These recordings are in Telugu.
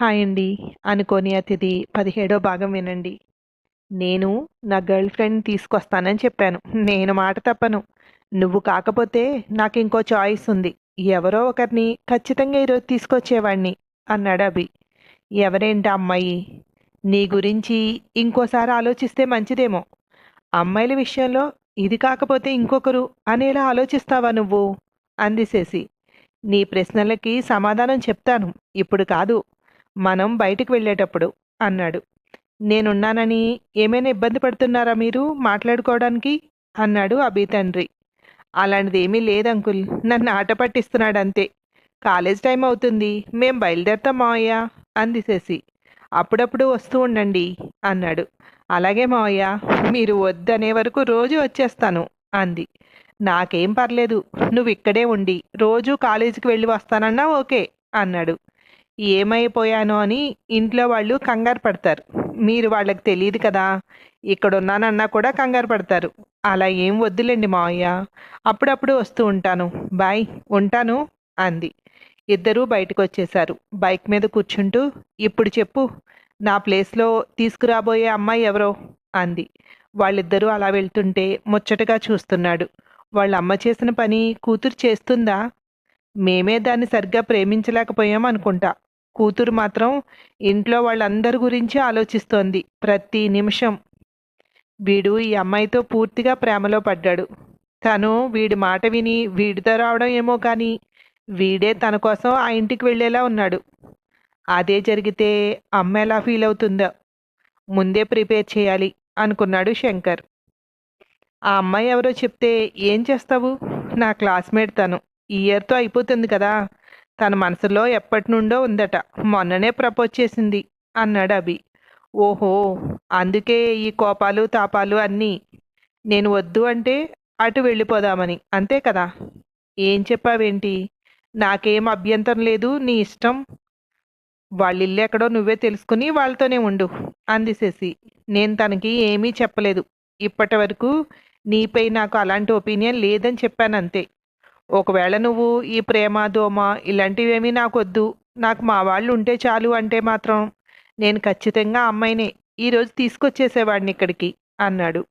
హాయ్ అండి. అనుకోని అతిథి పదిహేడో భాగం వినండి. నేను నా గర్ల్ ఫ్రెండ్ తీసుకొస్తానని చెప్పాను. నేను మాట తప్పను. నువ్వు కాకపోతే నాకు ఇంకో చాయిస్ ఉంది. ఎవరో ఒకరిని ఖచ్చితంగా ఈరోజు తీసుకొచ్చేవాడిని అన్నాడు అభి. ఎవరేంటి అమ్మాయి? నీ గురించి ఇంకోసారి ఆలోచిస్తే మంచిదేమో. అమ్మాయిల విషయంలో ఇది కాకపోతే ఇంకొకరు అనేలా ఆలోచిస్తావా నువ్వు? అందిసేసి నీ ప్రశ్నలకి సమాధానం చెప్తాను. ఇప్పుడు కాదు. మనం బయటికి వెళ్ళేటప్పుడు అన్నాడు. నేనున్నానని ఏమైనా ఇబ్బంది పడుతున్నారా మీరు మాట్లాడుకోవడానికి? అన్నాడు అభి తండ్రి. అలాంటిది ఏమీ లేదు అంకుల్ నన్ను ఆట పట్టిస్తున్నాడు అంతే కాలేజ్ టైం అవుతుంది మేం బయలుదేరుతాం మావయ్య అంది శశి. అప్పుడప్పుడు వస్తూ ఉండండి అన్నాడు. అలాగే మావయ్య మీరు వద్దనే వరకు రోజు వచ్చేస్తాను అంది. నాకేం పర్లేదు నువ్వు ఇక్కడే ఉండి రోజు కాలేజీకి వెళ్ళి వస్తానన్నా ఓకే అన్నాడు. ఏమైపోయానో అని ఇంట్లో వాళ్ళు కంగారు పడతారు. మీరు వాళ్ళకి తెలియదు కదా ఇక్కడ ఉన్నానన్నా కూడా కంగారు పడతారు. అలా ఏం వద్దులేండి మావయ్య అప్పుడప్పుడు వస్తూ ఉంటాను. బాయ్ ఉంటాను అంది. ఇద్దరూ బయటకు వచ్చేశారు బైక్ మీద కూర్చుంటూ ఇప్పుడు చెప్పు నా ప్లేస్లో తీసుకురాబోయే అమ్మాయి ఎవరో? అంది. వాళ్ళిద్దరూ అలా వెళ్తుంటే ముచ్చటగా చూస్తున్నాడు. వాళ్ళ అమ్మ చేసిన పని కూతురు చేస్తుందా? మేమే దాన్ని సరిగ్గా ప్రేమించలేకపోయాం అనుకుంటా కూతురు మాత్రం ఇంట్లో వాళ్ళందరి గురించి ఆలోచిస్తోంది ప్రతి నిమిషం. వీడు ఈ అమ్మాయితో పూర్తిగా ప్రేమలో పడ్డాడు. తను వీడి మాట విని వీడితో రావడం ఏమో కానీ వీడే తన కోసం ఆ ఇంటికి వెళ్ళేలా ఉన్నాడు. అదే జరిగితే అమ్మ ఎలా ఫీల్ అవుతుందో. ముందే ప్రిపేర్ చేయాలి అనుకున్నాడు శంకర్. ఆ అమ్మాయి ఎవరో చెప్తే ఏం చేస్తావు? నా క్లాస్మేట్ తను. ఈ ఇయర్తో అయిపోతుంది కదా. తన మనసులో ఎప్పటి నుండో ఉందట. మొన్ననే ప్రపోజ్ చేసింది అన్నాడు అభి. ఓహో అందుకే ఈ కోపాలు తాపాలు అన్నీ. నేను వద్దు అంటే అటు వెళ్ళిపోదామని అంతే కదా? ఏం చెప్పావేంటి? నాకేం అభ్యంతరం లేదు నీ ఇష్టం. వాళ్ళిల్లు ఎక్కడో నువ్వే తెలుసుకుని వాళ్ళతోనే ఉండు అంది శశి. నేను తనకి ఏమీ చెప్పలేదు. ఇప్పటి వరకు నీపై నాకు అలాంటి ఒపీనియన్ లేదని చెప్పాను అంతే ఒకవేళ నువ్వు ఈ ప్రేమ దోమ ఇలాంటివేమీ నాకొద్దు. నాకు మా వాళ్ళు ఉంటే చాలు అంటే మాత్రం నేను ఖచ్చితంగా అమ్మాయినే ఈరోజు తీసుకొచ్చేసేవాడిని ఇక్కడికి అన్నాడు.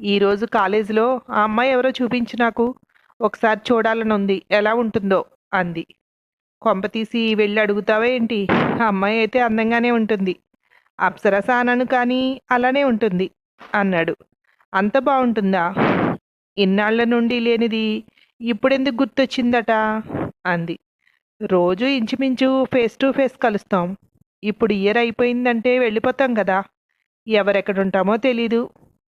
ఈరోజు కాలేజీలో ఆ అమ్మాయి ఎవరో చూపించి నాకు. ఒకసారి చూడాలని ఉంది ఎలా ఉంటుందో అంది. కొంప తీసి వెళ్ళి అడుగుతావా ఏంటి? ఆ అమ్మాయి అయితే అందంగానే ఉంటుంది. అప్సరస అనను కానీ అలానే ఉంటుంది అన్నాడు. అంత బాగుంటుందా? ఇన్నాళ్ళ నుండి లేనిది ఇప్పుడెందుకు గుర్తొచ్చిందట? అంది. రోజు ఇంచుమించు ఫేస్ టు ఫేస్ కలుస్తాం. ఇప్పుడు ఇయర్ అయిపోయిందంటే వెళ్ళిపోతాం కదా ఎవరెక్కడుంటామో తెలీదు.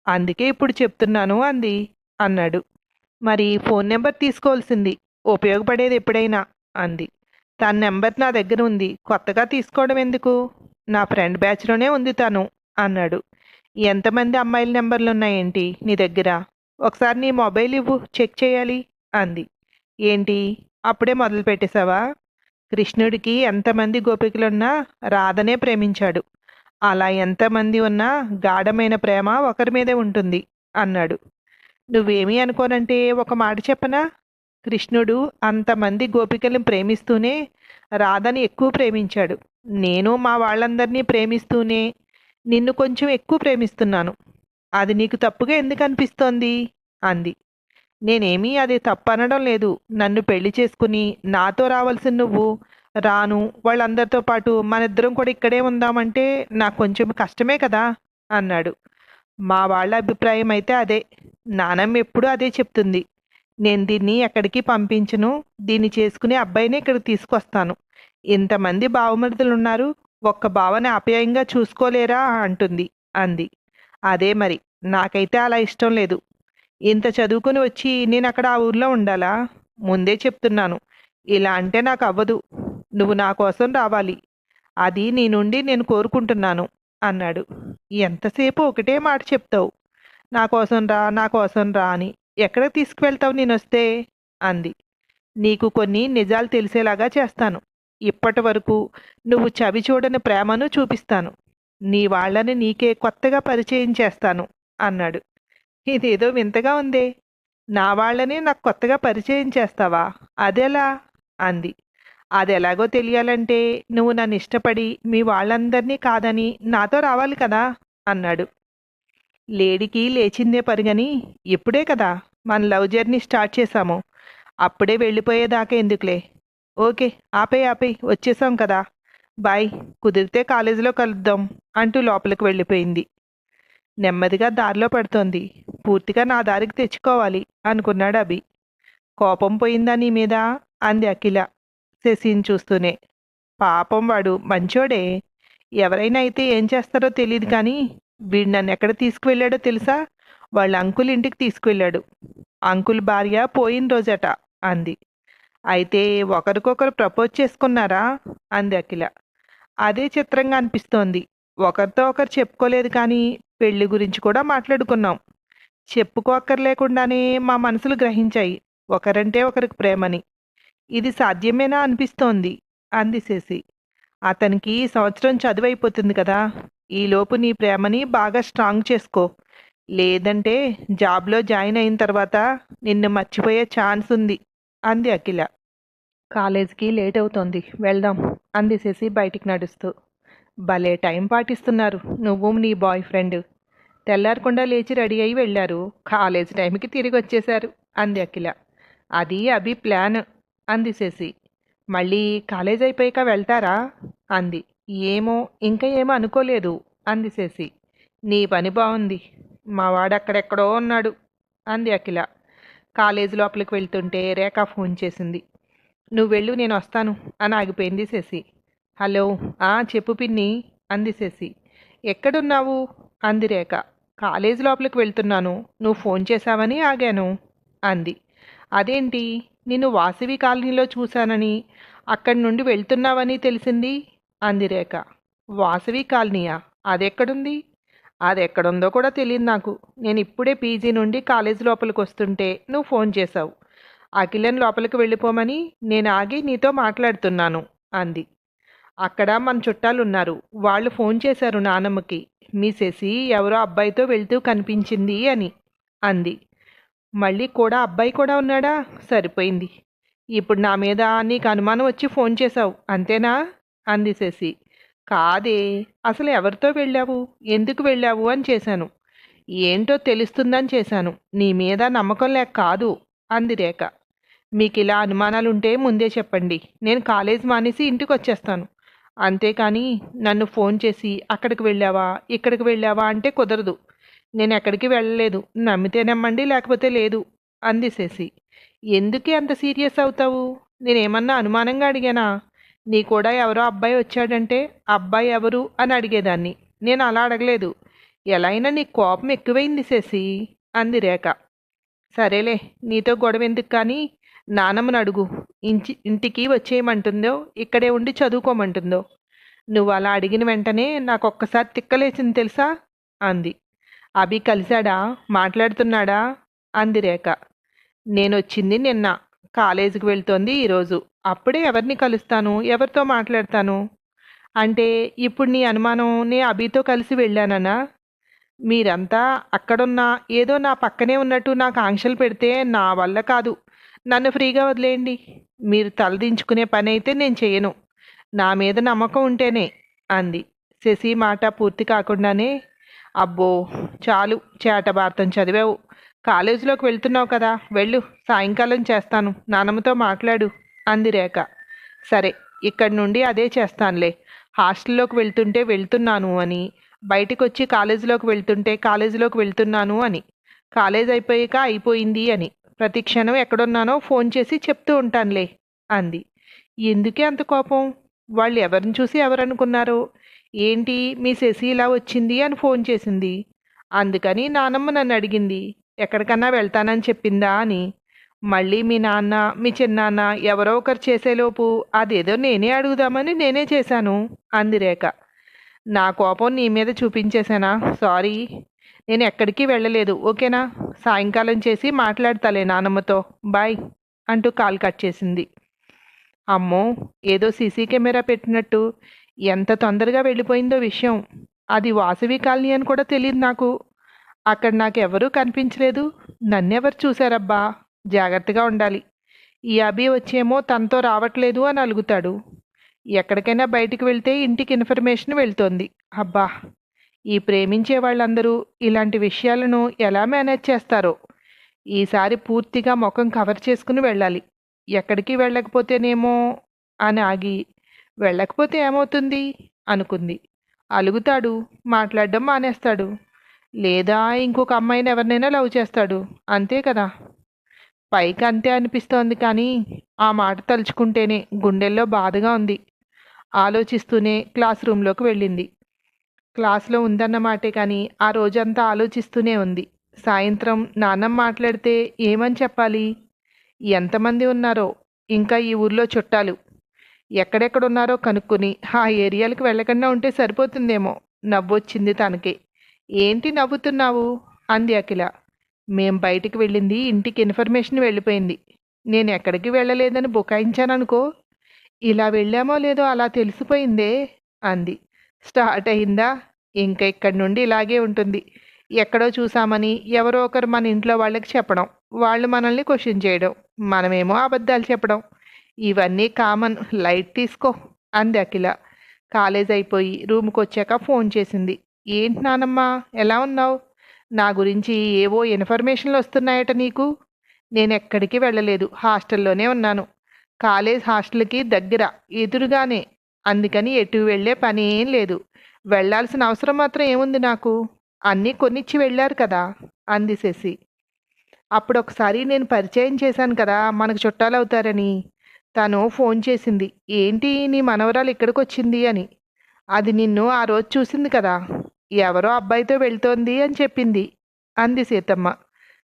అందుకే ఇప్పుడు చెప్తున్నాను అంది అన్నాడు. మరి ఫోన్ నెంబర్ తీసుకోవాల్సింది. ఉపయోగపడేది ఎప్పుడైనా అంది. తన నెంబర్ నా దగ్గర ఉంది. కొత్తగా తీసుకోవడం ఎందుకు? నా ఫ్రెండ్ బ్యాచ్లోనే ఉంది తను అన్నాడు. ఎంతమంది అమ్మాయిల నెంబర్లు ఉన్నాయేంటి నీ దగ్గర? ఒకసారి నీ మొబైల్ ఇవ్వు చెక్ చేయాలి. అంది. ఏంటి? అప్పుడే మొదలు పెట్టేశావా? కృష్ణుడికి ఎంతమంది గోపికలున్నా రాధనే ప్రేమించాడు. అలా ఎంతమంది ఉన్నా గాఢమైన ప్రేమ ఒకరి మీదే ఉంటుంది అన్నాడు. నువ్వేమీ అనుకోనంటే ఒక మాట చెప్పనా? కృష్ణుడు అంతమంది గోపికల్ని ప్రేమిస్తూనే రాధని ఎక్కువ ప్రేమించాడు. నేను మా వాళ్ళందరినీ ప్రేమిస్తూనే నిన్ను కొంచెం ఎక్కువ ప్రేమిస్తున్నాను. అది నీకు తప్పుగా ఎందుకు అనిపిస్తోంది? అంది. నేనేమీ అది తప్పనడం లేదు. నన్ను పెళ్ళి చేసుకుని నాతో రావాల్సిన నువ్వు రాను వాళ్ళందరితో పాటు మన ఇద్దరం కూడా ఇక్కడే ఉందామంటే నాకు కొంచెం కష్టమే కదా అన్నాడు. మా వాళ్ళ అభిప్రాయం అయితే అదే. నానమ్మ ఎప్పుడూ అదే చెప్తుంది. నేను దీన్ని ఎక్కడికి పంపించను. దీన్ని చేసుకుని అబ్బాయిని ఇక్కడికి తీసుకొస్తాను. ఇంతమంది బావమరుదులు ఉన్నారు ఒక్క బావని ఆప్యాయంగా చూసుకోలేరా అంటుంది. అంది. అదే మరి. నాకైతే అలా ఇష్టం లేదు. ఇంత చదువుకుని వచ్చి నేను అక్కడ ఆ ఊర్లో ఉండాలా? ముందే చెప్తున్నాను. ఇలా అంటే నాకు అవ్వదు. నువ్వు నా కోసం రావాలి. అది నీ నుండి నేను కోరుకుంటున్నాను అన్నాడు. ఎంతసేపు ఒకటే మాట చెప్తావు? నా కోసం రా నా కోసం రా అని. ఎక్కడ తీసుకువెళ్తావు నేను వస్తే? అంది. నీకు కొన్ని నిజాలు తెలిసేలాగా చేస్తాను. ఇప్పటి వరకు నువ్వు చవి చూడని ప్రేమను చూపిస్తాను. నీ వాళ్ళని నీకే కొత్తగా పరిచయం చేస్తాను అన్నాడు. ఇదేదో వింతగా ఉంది. నా వాళ్ళని నాకు కొత్తగా పరిచయం చేస్తావా? అదెలా? అంది. అది ఎలాగో తెలియాలంటే నువ్వు నన్ను ఇష్టపడి మీ వాళ్ళందరినీ కాదని నాతో రావాలి కదా? అన్నాడు. లేడికి లేచిందే పరుగని ఇప్పుడే కదా? మన లవ్ జర్నీ స్టార్ట్ చేశాము. అప్పుడే వెళ్ళిపోయేదాకా ఎందుకులే? ఓకే ఆపే ఆపే వచ్చేసాం కదా? బాయ్ కుదిరితే కాలేజీలో కలుద్దాం అంటూ లోపలికి వెళ్ళిపోయింది. నెమ్మదిగా దారిలో పడుతోంది. పూర్తిగా నా దారికి తెచ్చుకోవాలి అనుకున్నాడు అభి. కోపం పోయిందా నీ మీద? అంది అఖిల శశిని చూస్తూనే. పాపం వాడు మంచోడే. ఎవరైనా అయితే ఏం చేస్తారో తెలియదు కానీ వీడు నన్ను ఎక్కడ తీసుకువెళ్ళాడో తెలుసా? వాళ్ళ అంకుల్ ఇంటికి తీసుకువెళ్ళాడు. అంకుల్ భార్య పోయిన రోజట అంది. అయితే ఒకరికొకరు ప్రపోజ్ చేసుకున్నారా? అంది అఖిల. అదే చిత్రంగా అనిపిస్తోంది. ఒకరితో ఒకరు చెప్పుకోలేదు కానీ పెళ్ళి గురించి కూడా మాట్లాడుకున్నాం. చెప్పుకోక్కర్లేకుండానే మా మనసులు గ్రహించాయి. ఒకరంటే ఒకరికి ప్రేమని. ఇది సాధ్యమేనా అనిపిస్తోంది అంది శశి. అతనికి ఈ సంవత్సరం చదువైపోతుంది కదా ఈలోపు నీ ప్రేమని బాగా స్ట్రాంగ్ చేసుకో. లేదంటే జాబ్లో జాయిన్ అయిన తర్వాత నిన్ను మర్చిపోయే ఛాన్స్ ఉంది అంది అఖిల. కాలేజీకి లేట్ అవుతోంది వెళ్దాం అంది శశి బయటికి నడుస్తూ. భలే టైం పాటిస్తున్నారు నువ్వు నీ బాయ్ ఫ్రెండ్. తెల్లారకుండా లేచి రెడీ అయి వెళ్ళారు. కాలేజ్ టైంకి తిరిగి వచ్చేశారు అంది అఖిల. అది అభి ప్లాన్ అంది శశి. మళ్ళీ కాలేజ్ అయిపోయాక వెళ్తారా? అంది. ఏమో ఇంకా ఏమో అనుకోలేదు అంది శశి. నీ పని బాగుంది మా వాడు అక్కడెక్కడో ఉన్నాడు అంది అఖిల. కాలేజ్ లోపలికి వెళ్తుంటే రేఖ ఫోన్ చేసింది. నువ్వు వెళ్ళు నేను వస్తాను అని ఆగిపోయింది శశి. హలో ఆ చెప్పు పిన్ని అంది శశి. ఎక్కడున్నావు? అంది రేఖ. కాలేజ్ లోపలికి వెళ్తున్నాను. నువ్వు ఫోన్ చేశావని ఆగాను. అంది. అదేంటి? నిన్ను వాసవి కాలనీలో చూశానని అక్కడి నుండి వెళ్తున్నావని తెలిసింది? అంది రేఖ. వాసవి కాలనీయా? అదెక్కడుంది? అదెక్కడుందో కూడా తెలియదు నాకు. నేను ఇప్పుడే పీజీ నుండి కాలేజ్ లోపలికి వస్తుంటే నువ్వు ఫోన్ చేశావు. అఖిలన్ లోపలికి వెళ్ళిపోమని నేను ఆగి నీతో మాట్లాడుతున్నాను అంది. అక్కడ మన చుట్టాలు ఉన్నారు వాళ్ళు ఫోన్ చేశారు నానమ్మకి. మీ శశి ఎవరో అబ్బాయితో వెళ్తూ కనిపించింది అని అంది. మళ్ళీ కూడా అబ్బాయి కూడా ఉన్నాడా? సరిపోయింది. ఇప్పుడు నా మీద నీకు అనుమానం వచ్చి ఫోన్ చేశావు అంతేనా అంది శశి. కాదే అసలు ఎవరితో వెళ్ళావు? ఎందుకు వెళ్ళావు? అని చేశాను. ఏంటో తెలుస్తుందని చేశాను. నీ మీద నమ్మకం లేక కాదు అంది రేఖ. మీకు ఇలా అనుమానాలుంటే ముందే చెప్పండి. నేను కాలేజ్ మానేసి ఇంటికి వచ్చేస్తాను అంతేకాని నన్ను ఫోన్ చేసి అక్కడికి వెళ్ళావా? ఇక్కడికి వెళ్ళావా? అంటే కుదరదు. నేను ఎక్కడికి వెళ్ళలేదు. నమ్మితే నమ్మండి లేకపోతే లేదు అంది శశి. ఎందుకే అంత సీరియస్ అవుతావు? నేనేమన్నా అనుమానంగా అడిగానా? నీ కూడా ఎవరో అబ్బాయి వచ్చాడంటే అబ్బాయి ఎవరు? అని అడిగేదాన్ని. నేను అలా అడగలేదు. ఎలా అయినా నీ కోపం ఎక్కువైంది శశి? అంది రేఖ. సరేలే నీతో గొడవ ఎందుకు కానీ నానమ్మను అడుగు. ఇంటి ఇంటికి వచ్చేయమంటుందో ఇక్కడే ఉండి చదువుకోమంటుందో. నువ్వు అలా అడిగిన వెంటనే నాకు ఒక్కసారి తిక్కలేసింది తెలుసా? అంది. అభి కలిశాడా? మాట్లాడుతున్నాడా? అంది రేఖ. నేను వచ్చింది నిన్న. కాలేజీకి వెళ్తోంది ఈరోజు. అప్పుడే ఎవరిని కలుస్తాను? ఎవరితో మాట్లాడతాను? అంటే ఇప్పుడు నీ అనుమానం నే అభితో కలిసి వెళ్ళానన్నా? మీరంతా అక్కడున్న ఏదో నా పక్కనే ఉన్నట్టు నాకు ఆంక్షలు పెడితే నా వల్ల కాదు. నన్ను ఫ్రీగా వదిలేయండి. మీరు తలదించుకునే పని అయితే నేను చేయను. నా మీద నమ్మకం ఉంటేనే అంది. శశి మాట పూర్తి కాకుండానే అబ్బో చాలు చేట భారతం చదివావు. కాలేజీలోకి వెళ్తున్నావు కదా వెళ్ళు సాయంకాలం చేస్తాను. నానమ్మతో మాట్లాడు అంది రేఖ. సరే ఇక్కడి నుండి అదే చేస్తానులే. హాస్టల్లోకి వెళ్తుంటే వెళ్తున్నాను అని బయటికి వచ్చి కాలేజీలోకి వెళ్తుంటే కాలేజీలోకి వెళ్తున్నాను అని. కాలేజ్ అయిపోయాక అయిపోయింది అని. ప్రతి క్షణం ఎక్కడున్నానో ఫోన్ చేసి చెప్తూ ఉంటానులే అంది. ఎందుకే అంత కోపం? వాళ్ళు ఎవరిని చూసి ఎవరనుకున్నారు? ఏంటి మీ శశి ఇలా వచ్చింది అని ఫోన్ చేసింది. అందుకని నానమ్మ నన్ను అడిగింది ఎక్కడికన్నా వెళ్తానని చెప్పిందా? అని. మళ్ళీ మీ నాన్న మీ చిన్నాన్న ఎవరో ఒకరు చేసేలోపు అదేదో నేనే అడుగుదామని నేనే చేశాను అంది రేఖ. నా కోపం నీ మీద చూపించేశానా? సారీ. నేను ఎక్కడికి వెళ్ళలేదు ఓకేనా? సాయంకాలం చేసి మాట్లాడతాలే నానమ్మతో. బాయ్ అంటూ కాల్ కట్ చేసింది. అమ్మో ఏదో సీసీ కెమెరా పెట్టినట్టు. ఎంత తొందరగా వెళ్ళిపోయిందో విషయం. అది వాసవి కాలనీ అని కూడా తెలియదు నాకు. అక్కడ నాకు కనిపించలేదు. నన్నెవరు చూశారబ్బా? జాగ్రత్తగా ఉండాలి. ఈ అభి వచ్చేమో తనతో రావట్లేదు అని అలుగుతాడు. ఎక్కడికైనా బయటికి వెళ్తే ఇంటికి ఇన్ఫర్మేషన్ వెళ్తోంది. అబ్బా! ఈ ప్రేమించే వాళ్ళందరూ ఇలాంటి విషయాలను ఎలా మేనేజ్ చేస్తారో? ఈసారి పూర్తిగా ముఖం కవర్ చేసుకుని వెళ్ళాలి. ఎక్కడికి వెళ్ళకపోతేనేమో అని ఆగి వెళ్ళకపోతే ఏమవుతుంది? అనుకుంది. అలుగుతాడు మాట్లాడడం మానేస్తాడు. లేదా ఇంకొక అమ్మాయిని ఎవరినైనా లవ్ చేస్తాడు అంతే కదా? పైకి అంతే అనిపిస్తోంది కానీ ఆ మాట తలుచుకుంటేనే గుండెల్లో బాధగా ఉంది. ఆలోచిస్తూనే క్లాస్ రూమ్లోకి వెళ్ళింది. క్లాస్లో ఉందన్నమాటే కానీ ఆ రోజంతా ఆలోచిస్తూనే ఉంది. సాయంత్రం నాన్నమ్మ మాట్లాడితే ఏమని చెప్పాలి? ఎంతమంది ఉన్నారో? ఇంకా ఈ ఊర్లో చుట్టాలు. ఎక్కడెక్కడున్నారో కనుక్కొని ఆ ఏరియాలకు వెళ్ళకుండా ఉంటే సరిపోతుందేమో? నవ్వొచ్చింది తనకి. ఏంటి నవ్వుతున్నావు? అంది అఖిల. మేం బయటికి వెళ్ళింది ఇంటికి ఇన్ఫర్మేషన్ వెళ్ళిపోయింది. నేను ఎక్కడికి వెళ్ళలేదని బుకాయించాననుకో? ఇలా వెళ్ళామో లేదో అలా తెలిసిపోయిందే? అంది. స్టార్ట్ అయిందా? ఇంకా ఇక్కడి నుండి ఇలాగే ఉంటుంది. ఎక్కడో చూసామని ఎవరో ఒకరు మన ఇంట్లో వాళ్ళకి చెప్పడం వాళ్ళు మనల్ని క్వశ్చన్ చేయడం మనమేమో అబద్ధాలు చెప్పడం. ఇవన్నీ కామన్. లైట్ తీసుకో అంది అఖిల. కాలేజ్ అయిపోయి రూమ్కి వచ్చాక ఫోన్ చేసింది. ఏంటి నానమ్మ ఎలా ఉన్నావు? నా గురించి ఏవో ఇన్ఫర్మేషన్లు వస్తున్నాయట నీకు. నేను ఎక్కడికి వెళ్ళలేదు హాస్టల్లోనే ఉన్నాను. కాలేజ్ హాస్టల్కి దగ్గర ఎదురుగానే. అందుకని ఎటు వెళ్ళే పని ఏం లేదు. వెళ్ళాల్సిన అవసరం మాత్రం ఏముంది నాకు? అన్నీ కొనిచ్చి వెళ్ళారు కదా? అంది శశి. అప్పుడు ఒకసారి నేను పరిచయం చేశాను కదా మనకు చుట్టాలు అవుతారని తను ఫోన్ చేసింది. ఏంటి నీ మనవరాలు ఇక్కడికి వచ్చింది అని. అది నిన్ను ఆ రోజు చూసింది కదా. ఎవరో అబ్బాయితో వెళ్తోంది అని చెప్పింది అంది సీతమ్మ.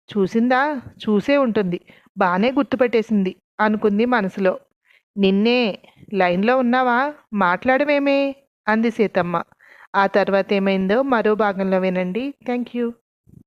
చూసిందా? చూసే ఉంటుంది. బాగానే గుర్తుపెట్టేసింది అనుకుంది మనసులో. నిన్నే లైన్లో ఉన్నావా? మాట్లాడమేమే అంది సీతమ్మ. ఆ తర్వాత ఏమైందో మరో భాగంలో వినండి. Thank you